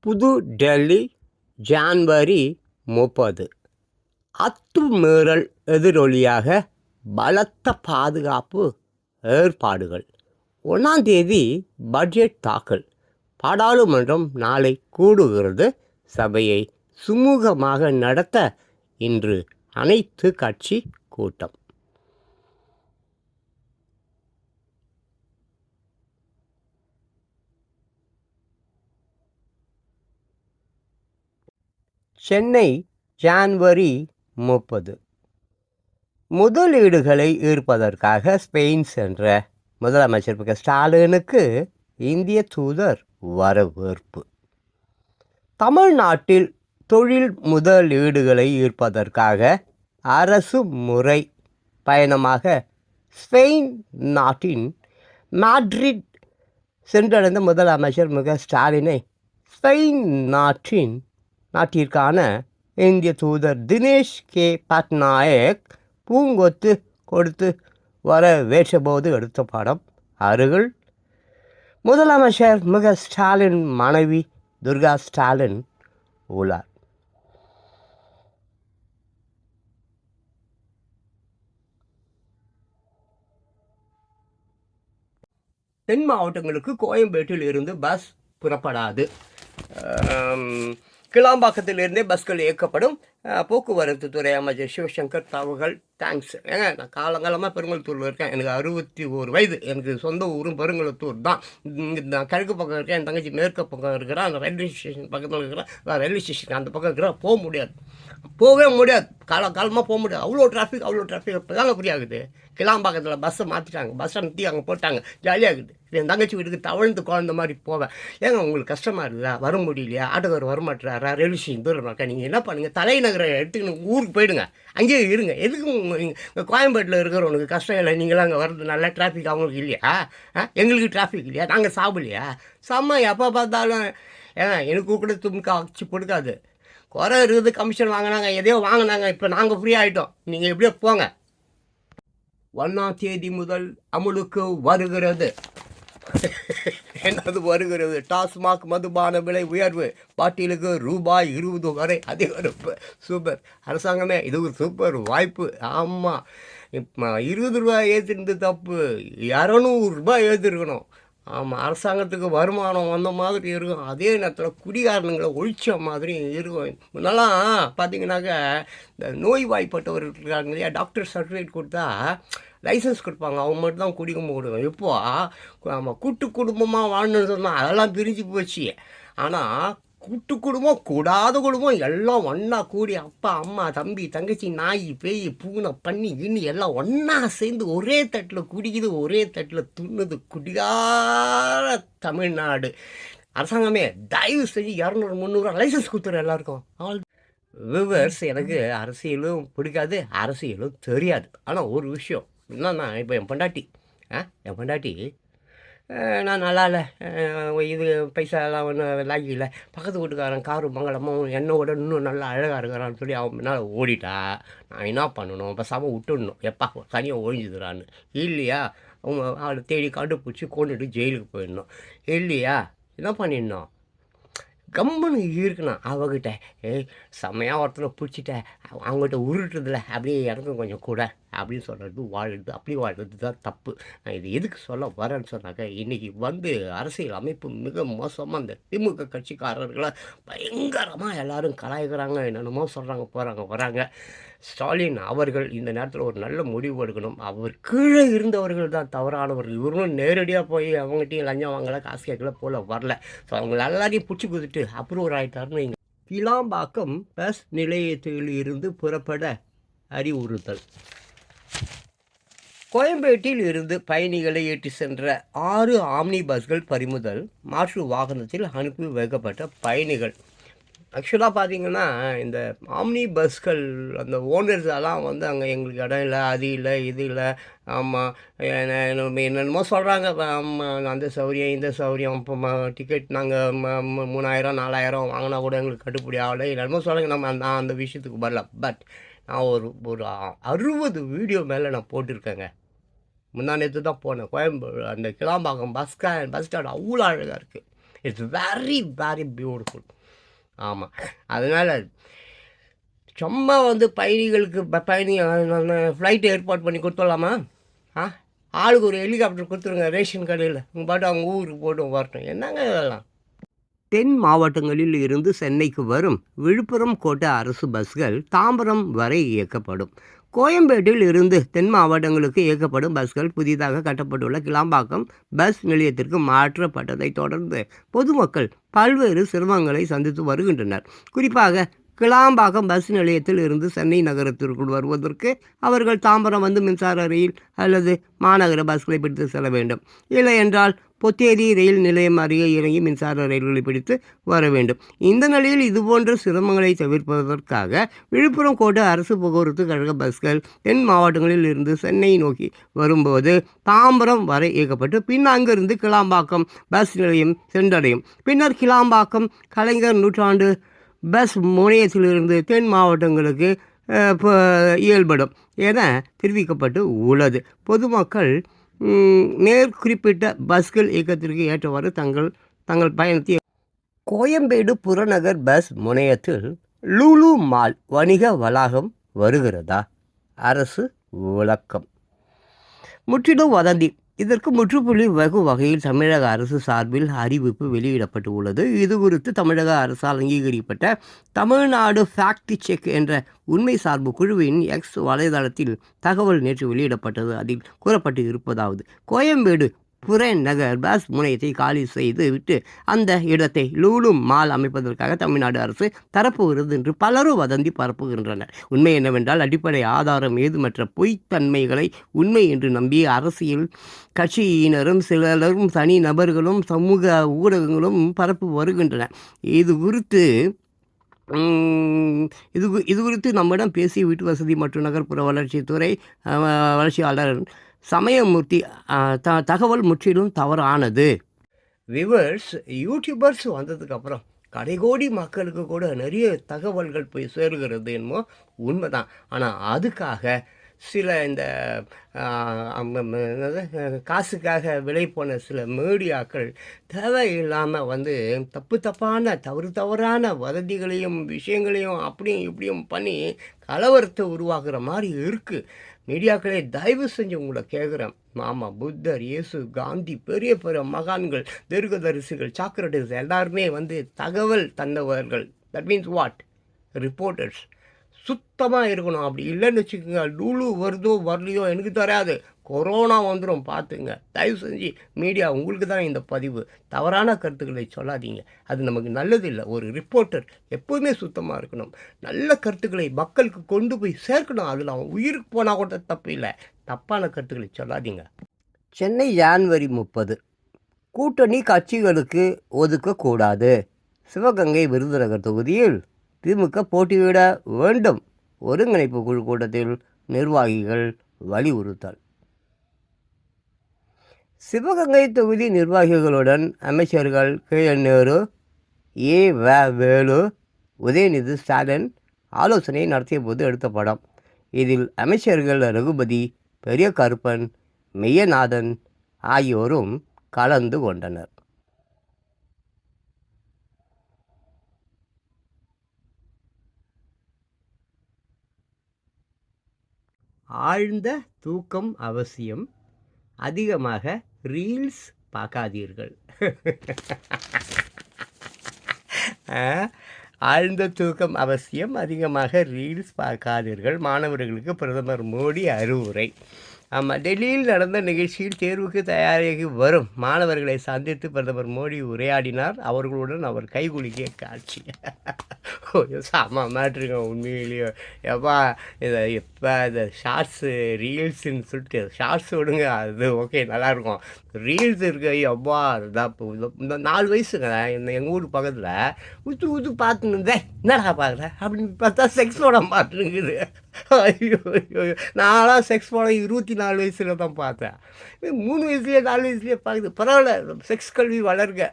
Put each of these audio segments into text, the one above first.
புது டெல்லி ஜான்வரி முப்பது. அத்துமீறல் எதிரொலியாக பலத்த பாதுகாப்பு ஏற்பாடுகள். ஒன்றாம் தேதி பட்ஜெட் தாக்கல். பாராளுமன்றம் நாளை கூடுகிறது. சபையை சுமூகமாக நடத்த இன்று அனைத்து கட்சி கூட்டம். சென்னை ஜான்வரி முப்பது. முதலீடுகளை ஈர்ப்பதற்காக ஸ்பெயின் சென்ற முதலமைச்சர் மிக ஸ்டாலினுக்கு இந்திய தூதர் வரவேற்பு. தமிழ்நாட்டில் தொழில் முதலீடுகளை ஈர்ப்பதற்காக அரசு முறை பயணமாக ஸ்பெயின் நாட்டின் மேட்ரிட் சென்றடைந்த முதலமைச்சர் மிக ஸ்டாலினை ஸ்பெயின் நாட்டின் நாட்டிற்கான இந்திய தூதர் தினேஷ் கே. பட்நாயக் பூங்கொத்து கொடுத்து வரவேற்றபோது எடுத்த படம் அருகில். முதலமைச்சர் முக ஸ்டாலின் மனைவி துர்கா ஸ்டாலின் உள்ளார். தென் மாவட்டங்களுக்கு கோயம்பேட்டில் இருந்து பஸ் புறப்படாது. கிளாம்பாக்கத்திலிருந்தே பஸ்கள் இயக்கப்படும். போக்குவரத்து துறை அமைச்சர் சிவசங்கர் தாவுகள் தேங்க்ஸ் ஏங்க நான் காலங்காலமாக பெருங்குளத்தூரில் இருக்கேன். எனக்கு அறுபத்தி ஒரு வயது. எனக்கு சொந்த ஊரும் பெருங்குளத்தூர் தான். இங்க நான் கிழக்கு பக்கம் இருக்கேன் என் தங்கச்சி மேற்கு பக்கம் இருக்கிறேன் அந்த ரயில்வே ஸ்டேஷன் பக்கத்தில் இருக்கிறேன் நான் ரயில்வே ஸ்டேஷன் அந்த பக்கம் இருக்கிறேன் போக முடியாது. போகவே முடியாது. கால காலமாக போக முடியாது. அவ்வளோ டிராஃபிக் அவ்வளோ டிராஃபிக் இப்போ தாங்க ஃப்ரீ ஆகுது கிளாம்பாக்கத்தில் பஸ்ஸை மாற்றிட்டாங்க பஸ்ஸை நிறுத்தி அங்கே போட்டாங்க. ஜாலியாக இருக்குது என் தங்கச்சி வீட்டுக்கு தவழ்ந்து குழந்த மாதிரி போவேன் ஏங்க உங்களுக்கு கஷ்டமாக இருக்குதா? வர முடியலையா? ஆட்டோக்கார் வரமாட்டாரா ரயில்வே ஸ்டேஷன் தூரம் இருக்கா? நீங்கள் என்ன பண்ணுங்கள் தலைநகரை எடுத்துக்கணும் ஊருக்கு போயிடுங்க. அங்கேயே இருங்க. எதுக்கு உங்கள் கோயம்பேட்டில் இருக்கிறவனுக்கு கஷ்டம் இல்லை? நீங்களாம் அங்கே வர்றது நல்லா டிராஃபிக் அவங்களுக்கு இல்லையா? ஆ? எங்களுக்கு டிராஃபிக் இல்லையா? நாங்கள் சாப்பிடலையா? செம்ம எப்போ பார்த்தாலும் ஏன்னா எனக்கு கூட தும்கா வச்சு கொடுக்காது. குறை இருக்குது கமிஷன் வாங்கினாங்க எதையோ வாங்கினாங்க இப்போ நாங்கள் ஃப்ரீ ஆகிட்டோம் நீங்கள் எப்படியோ போங்க. ஒன்றாம் தேதி முதல் அமுலுக்கு வருகிறது. என்னது வருகிறது? டாஸ்மாக் மதுபான விலை உயர்வு. பாட்டிலுக்கு ரூபாய் இருபது வரை அதிகரிப்பு. சூப்பர். அரசாங்கமே இது ஒரு சூப்பர் வாய்ப்பு. ஆமாம் இப்போ இருபது ரூபாய் ஏற்றிருந்து தப்பு. இரநூறுபா ஏற்றிருக்கணும் ஆமாம் அரசாங்கத்துக்கு வருமானம் வந்த மாதிரி இருக்கும். அதே நேரத்தில் குடிகாரனுங்களை ஒழிச்ச மாதிரி இருக்கும். முன்னெல்லாம் பார்த்தீங்கன்னாக்க இந்த நோய்வாய்ப்பட்டவர் இருக்காங்க இல்லையா டாக்டர் சர்டிஃபிகேட் கொடுத்தா லைசன்ஸ் கொடுப்பாங்க. அவங்க மட்டும் தான் குடிக்க முடியும் இப்போ நம்ம கூட்டு குடும்பமாக வாழணும்னு சொன்னால் அதெல்லாம் பிரிஞ்சு போச்சு. ஆனால் கூட்டு குடும்பம் கூடாத குடும்பம் எல்லாம் ஒன்றா கூடி அப்பா அம்மா தம்பி தங்கச்சி நாய் பேய் பூனை பண்ணி கிண்ணி எல்லாம் ஒன்றா சேர்ந்து ஒரே தட்டில் குடிக்குது ஒரே தட்டில் துண்ணுது குடியார தமிழ்நாடு. அரசாங்கமே தயவு செஞ்சு இரநூறு முந்நூறு லைசன்ஸ் கொடுத்துரு எல்லாருக்கும். ஆல் விவர்ஸ் எனக்கு அரசியலும் பிடிக்காது அரசியலும் தெரியாது. ஆனால் ஒரு விஷயம் என்னன்னா இப்போ என் பொண்டாட்டி ஆ என் பொண்டாட்டி நான் நல்லா இல்லை இது பைசா எல்லாம் ஒன்றும் லாக்கி இல்லை. பக்கத்து வீட்டுக்காரன் காரு மங்களமாக என்னோட இன்னும் நல்லா அழகாக இருக்கிறான்னு சொல்லி அவன் பின்னால் ஓடிட்டா. நான் என்ன பண்ணணும்? பேசாமல் விட்டுடணும். எப்பா தனியாக ஒழிஞ்சுதுறான்னு இல்லையா? அவங்க அவளை தேடி கண்டுபிடிச்சி கொண்டுட்டு ஜெயிலுக்கு போயிடணும். இல்லையா? என்ன பண்ணிடணும்? கம்முன்னு இருக்கணும் அவகிட்ட. ஏய் செம்மையாக ஒருத்தனை பிடிச்சிட்ட. அவங்ககிட்ட உருட்டுறதுல அப்படியே எனக்கும் கொஞ்சம் கூட. அப்படின்னு சொல்கிறது வாழ்கிறது அப்படி வாழ்கிறது தான் தப்பு. நான் இது எதுக்கு சொல்ல வரேன்னு சொன்னாக்க இன்றைக்கி வந்து அரசியல் அமைப்பு மிக மோசமாக அந்த திமுக கட்சிக்காரர்களை பயங்கரமாக எல்லாரும் கலாய்க்கிறாங்க என்னென்னமோ சொல்கிறாங்க போகிறாங்க வராங்க. ஸ்டாலின் அவர்கள் இந்த நேரத்தில் ஒரு நல்ல முடிவு எடுக்கணும். அவர் கீழே இருந்தவர்கள் தான் தவறானவர்கள். இவரும் நேரடியாக போய் அவங்ககிட்டயும் லஞ்சம் வாங்கலை காசு கேட்கல போல வரல. ஸோ அவங்க எல்லாரையும் பிடிச்சி கொடுத்துட்டு அப்ரூவ் ஆகிட்டாருன்னு வைங்க. கிளாம்பாக்கம் பஸ் நிலையத்தில் இருந்து புறப்பட அறிவுறுத்தல். கோயம்பேட்டில் இருந்து பயணிகளை ஏற்றி சென்ற ஆறு ஆம்னி பஸ்கள் பறிமுதல் மாற்று வாகனத்தில் அனுப்பி வைக்கப்பட்ட பயணிகள். ஆக்சுவலாக பார்த்தீங்கன்னா இந்த ஆம்னி பஸ்கள் அந்த ஓனர்ஸ் எல்லாம் வந்து அங்கே எங்களுக்கு இடம் இல்லை அது இல்லை இது இல்லை. ஆமாம் என்னென்னமோ சொல்கிறாங்க அந்த சௌரியம் இந்த சௌரியம் இப்போ டிக்கெட் நாங்கள் மூணாயிரம் நாலாயிரம் வாங்கினா கூட எங்களுக்கு கட்டுப்படி ஆகலை. என்னென்னமோ சொல்கிறாங்க நம்ம நான் அந்த விஷயத்துக்கு வரல. பட் நான் ஒரு ஒரு அறுபது வீடியோ மேலே நான் போட்டிருக்கேங்க. முந்தா நேற்று தான் போனேன். கோயம்பு அந்த Kilambakkam bus stand bus stand அவ்வளோ அழகாக இருக்குது இட்ஸ் வெரி வெரி பியூட்டிஃபுல் ஆமாம் அதனால் சும்மா வந்து பயணிகளுக்கு ப- பயணி ஃப்ளைட் ஏற்பாடு பண்ணி கொடுத்துடலாமா? ஆ? ஆளுக்கு ஒரு ஹெலிகாப்டர் கொடுத்துருங்க ரேஷன் கடையில். உங்கள் பாட்டு அவங்க ஊருக்கு போட்டு வரட்டும். என்னங்க இதெல்லாம்? தென் மாவட்டங்களில் இருந்து சென்னைக்கு வரும் விழுப்புரம் கோட்டை அரசு பஸ்கள் தாம்பரம் வரை இயக்கப்படும். கோயம்பேட்டில் இருந்து தென் மாவட்டங்களுக்கு இயக்கப்படும் பஸ்கள் புதிதாக கட்டப்பட்டுள்ள கிளாம்பாக்கம் பஸ் நிலையத்திற்கு மாற்றப்பட்டதைத் தொடர்ந்து பொதுமக்கள் பல்வேறு சிரமங்களை சந்தித்து வருகின்றனர். குறிப்பாக கிளாம்பாக்கம் பஸ் நிலையத்தில் இருந்து சென்னை நகரத்திற்குள் வருவதற்கு அவர்கள் தாம்பரம் வந்து மின்சார ரயில் அல்லது மாநகர பஸ்களை பிடித்து செல்ல வேண்டும். இல்லை என்றால் பொத்தேரி ரயில் நிலையம் அருகே இறங்கி மின்சார ரயில்களை பிடித்து வர வேண்டும். இந்த நிலையில் இதுபோன்ற சிரமங்களை தவிர்ப்பதற்காக விழுப்புரம் கோட்டை அரசு போக்குவரத்து கழக பஸ்கள் தென் மாவட்டங்களில் இருந்து சென்னை நோக்கி வரும்போது தாம்பரம் வரை இயக்கப்பட்டு பின் அங்கிருந்து கிளாம்பாக்கம் பஸ் நிலையம் சென்றடையும். பின்னர் கிளாம்பாக்கம் கலைஞர் நூற்றாண்டு பஸ் முனையத்திலிருந்து தென் மாவட்டங்களுக்கு இயல்படும். என தெரிவிக்கப்பட்டு உள்ளது. பொதுமக்கள் மேற்குறிப்பிட்ட பஸ்கள் இயக்கத்திற்கு ஏற்றவாறு தங்கள் தங்கள் பயணத்தை கோயம்பேடு புறநகர் பஸ் முனையத்தில் லூலு மால் வணிக வளாகம் வருகிறதா? அரசு விளக்கம். முற்றிலும் வதந்தி. இதற்கு முற்றுப்புள்ளி வகு வகையில் தமிழக அரசு சார்பில் அறிவிப்பு வெளியிடப்பட்டு உள்ளது இது குறித்து தமிழக அரசால் அங்கீகரிக்கப்பட்ட தமிழ்நாடு ஃபேக்ட் செக் என்ற உண்மை சார்பு குழுவின் எக்ஸ் வலைதளத்தில் தகவல் நேற்று வெளியிடப்பட்டது. அதில் கூறப்பட்டு இருப்பதாவது கோயம்பேடு புறநகர் பஸ் முனையத்தை காலி செய்து விட்டு அந்த இடத்தை லூலு மால் அமைப்பதற்காக தமிழ்நாடு அரசு தரப்புகிறது என்று பலரும் வதந்தி பரப்புகின்றனர். உண்மை என்னவென்றால் அடிப்படை ஆதாரம் ஏதுமற்ற பொய்த்தன்மைகளை உண்மை என்று நம்பி அரசியல் கட்சியினரும் சிலரும் தனி நபர்களும் சமூக ஊடகங்களும் பரப்பு வருகின்றன இது குறித்து இது இது குறித்து நம்மிடம் பேசிய வீட்டு வசதி மற்றும் நகர்ப்புற வளர்ச்சித்துறை வளர்ச்சியாளர் சமயமூர்த்தி த தகவல் முற்றிலும் தவறானது. விவர்ஸ் யூடியூபர்ஸ் வந்ததுக்கப்புறம் கடைகோடி மக்களுக்கு கூட நிறைய தகவல்கள் போய் சேருகிறது என்னமோ உண்மைதான். ஆனால் அதுக்காக சில இந்த காசுக்காக விலை போன சில மீடியாக்கள் தேவையில்லாமல் வந்து தப்பு தப்பான தவறு தவறான வதந்திகளையும் விஷயங்களையும் அப்படியும் இப்படியும் பண்ணி கலவரத்தை உருவாக்குற மாதிரி இருக்குது மீடியாக்களே தயவு செஞ்சு உங்களை கேட்குறேன் ஆமாம் புத்தர் இயேசு காந்தி பெரிய பெரிய மகான்கள் தீர்க்கதரிசிகள் சாக்ரட்டிஸ் எல்லாருமே வந்து தகவல் தந்தவர்கள். தட் மீன்ஸ் வாட் ரிப்போர்ட்டர்ஸ் சுத்தமாக இருக்கணும். அப்படி இல்லைன்னு வச்சுக்கோங்க. லூலு வருதோ வரலையோ எனக்கு தெரியாது. கொரோனா வந்துடும் பார்த்துங்க. தயவு செஞ்சு மீடியா உங்களுக்கு தான் இந்த பதிவு. தவறான கருத்துக்களை சொல்லாதீங்க. அது நமக்கு நல்லது இல்லை ஒரு ரிப்போர்ட்டர் எப்போவுமே சுத்தமாக இருக்கணும். நல்ல கருத்துக்களை மக்களுக்கு கொண்டு போய் சேர்க்கணும். அதில் அவன் உயிருக்கு போனால் கூட தப்பு இல்லை. தப்பான கருத்துக்களை சொல்லாதீங்க. சென்னை ஜான்வரி முப்பது. கூட்டணி கட்சிகளுக்கு ஒதுக்கக்கூடாது. சிவகங்கை விருதுநகர் தொகுதியில் திமுக போட்டியிட வேண்டும். ஒருங்கிணைப்பு குழு கூட்டத்தில் நிர்வாகிகள் வலியுறுத்தல். சிவகங்கை தொகுதி நிர்வாகிகளுடன் அமைச்சர்கள் கே. என். நேரு ஏ. வ. வேலு உதயநிதி ஸ்டாலின் ஆலோசனை நடத்திய போது எடுத்த படம். இதில் அமைச்சர்கள் ரகுபதி பெரிய கருப்பன் மெய்யநாதன் ஆகியோரும் கலந்து கொண்டனர். ஆழ்ந்த தூக்கம் அவசியம். அதிகமாக ரீல்ஸ் பார்க்காதீர்கள். ஆழ்ந்த தூக்கம் அவசியம். அதிகமாக ரீல்ஸ் பார்க்காதீர்கள். மாணவர்களுக்கு பிரதமர் மோடி அறிவுரை. ஆமாம் டெல்லியில் நடந்த நிகழ்ச்சியில் தேர்வுக்கு தயாராகி வரும் மாணவர்களை சந்தித்து பிரதமர் மோடி உரையாடினார். அவர்களுடன் அவர் கைகுலுக்கிய காட்சி. சாமா செம மாட்டுருங்க உண்மையிலேயே. எப்பா இதை எப்போ இந்த ஷார்ட்ஸு ரீல்ஸுன்னு சொல்லிட்டு ஷார்ட்ஸ் விடுங்க அது ஓகே நல்லாயிருக்கும். ரீல்ஸ் இருக்கு எப்பா இதான் இப்போ இந்த- நாலு வயசுங்க இந்த எங்கள் ஊர் பக்கத்தில் உத்து உத்து பார்த்துன்னு இருந்தேன் என்னடா பார்க்குறேன் அப்படின்னு பார்த்தா செக்ஸ் படம் பார்த்துருக்குது ஐயோ ஐயோ நான்லாம் செக்ஸ் படம் இருபத்தி நாலு வயசில் தான் பார்த்தேன். மூணு வயசுலேயே நாலு வயசுலேயே பார்க்குது. பரவாயில்ல செக்ஸ் கல்வி வளர்க.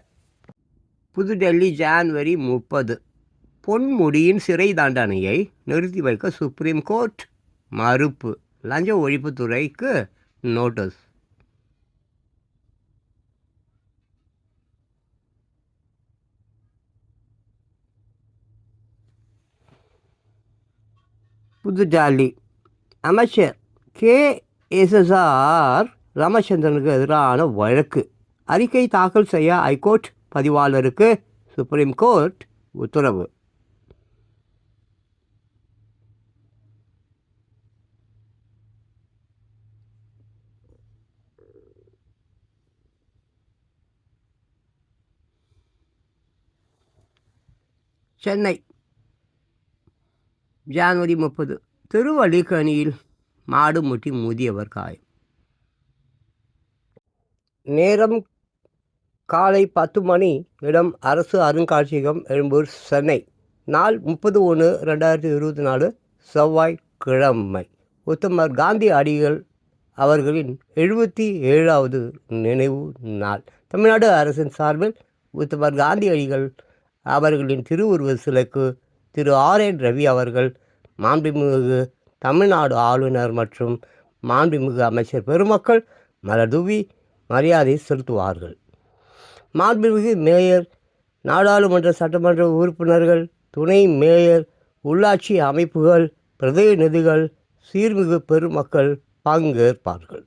புதுடெல்லி ஜான்வரி முப்பது. பொன்முடியின் சிறை தாண்டனையை நிறுத்தி வைக்க சுப்ரீம் கோர்ட் மறுப்பு. லஞ்ச ஒழிப்புத்துறைக்கு நோட்டீஸ். புதுடெல்லி அமைச்சர் கே. எஸ்எஸ்ஆர் ராமச்சந்திரனுக்கு எதிரான வழக்கு. அறிக்கை தாக்கல் செய்ய ஐகோர்ட் பதிவாளருக்கு சுப்ரீம் கோர்ட் உத்தரவு. சென்னை. ஜனவரி முப்பது. திருவள்ளிக்கணியில் மாடு முட்டி மூதியவர் காயம். நேரம் காலை பத்து மணி. இடம் அரசு அருங்காட்சியகம் எழும்பூர் சென்னை. நாள் முப்பது ஒன்று ரெண்டாயிரத்தி இருபத்தி நாலு செவ்வாய்க்கிழமை. உத்தமர் காந்தி அடிகள் அவர்களின் எழுபத்தி ஏழாவது நினைவு நாள். தமிழ்நாடு அரசின் சார்பில் உத்தமர் காந்தி அடிகள் அவர்களின் திருவுருவ சிலைக்கு திரு ஆர் என் ரவி அவர்கள் மாண்புமிகு தமிழ்நாடு ஆளுநர் மற்றும் மாண்புமிகு அமைச்சர் பெருமக்கள் மலர்தூவி மரியாதை செலுத்துவார்கள். மாண்புமிகு மேயர் நாடாளுமன்ற சட்டமன்ற உறுப்பினர்கள் துணை மேயர் உள்ளாட்சி அமைப்புகள் பிரதிநிதிகள் சீர்மிகு பெருமக்கள் பங்கேற்பார்கள்.